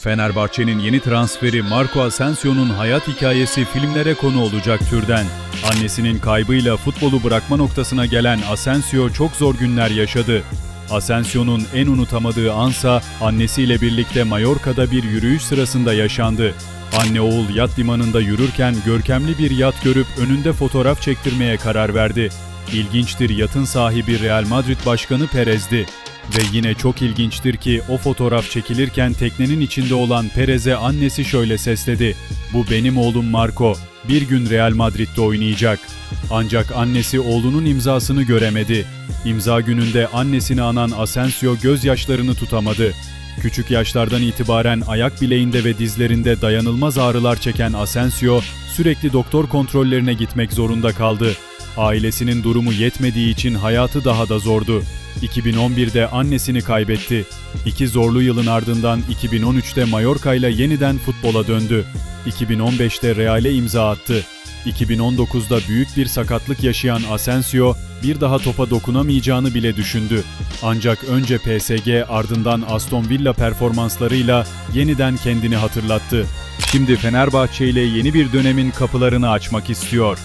Fenerbahçe'nin yeni transferi Marco Asensio'nun hayat hikayesi filmlere konu olacak türden. Annesinin kaybıyla futbolu bırakma noktasına gelen Asensio çok zor günler yaşadı. Asensio'nun en unutamadığı ansa annesiyle birlikte Mallorca'da bir yürüyüş sırasında yaşandı. Anne oğul yat limanında yürürken görkemli bir yat görüp önünde fotoğraf çektirmeye karar verdi. İlginçtir yatın sahibi Real Madrid Başkanı Perez'di. Ve yine çok ilginçtir ki o fotoğraf çekilirken teknenin içinde olan Perez'e annesi şöyle sesledi. Bu benim oğlum Marco. Bir gün Real Madrid'de oynayacak. Ancak annesi oğlunun imzasını göremedi. İmza gününde annesini anan Asensio gözyaşlarını tutamadı. Küçük yaşlardan itibaren ayak bileğinde ve dizlerinde dayanılmaz ağrılar çeken Asensio sürekli doktor kontrollerine gitmek zorunda kaldı. Ailesinin durumu yetmediği için hayatı daha da zordu. 2011'de annesini kaybetti. İki zorlu yılın ardından 2013'te Mallorca ile yeniden futbola döndü. 2015'te Real'e imza attı. 2019'da büyük bir sakatlık yaşayan Asensio bir daha topa dokunamayacağını bile düşündü. Ancak önce PSG ardından Aston Villa performanslarıyla yeniden kendini hatırlattı. Şimdi Fenerbahçe ile yeni bir dönemin kapılarını açmak istiyor.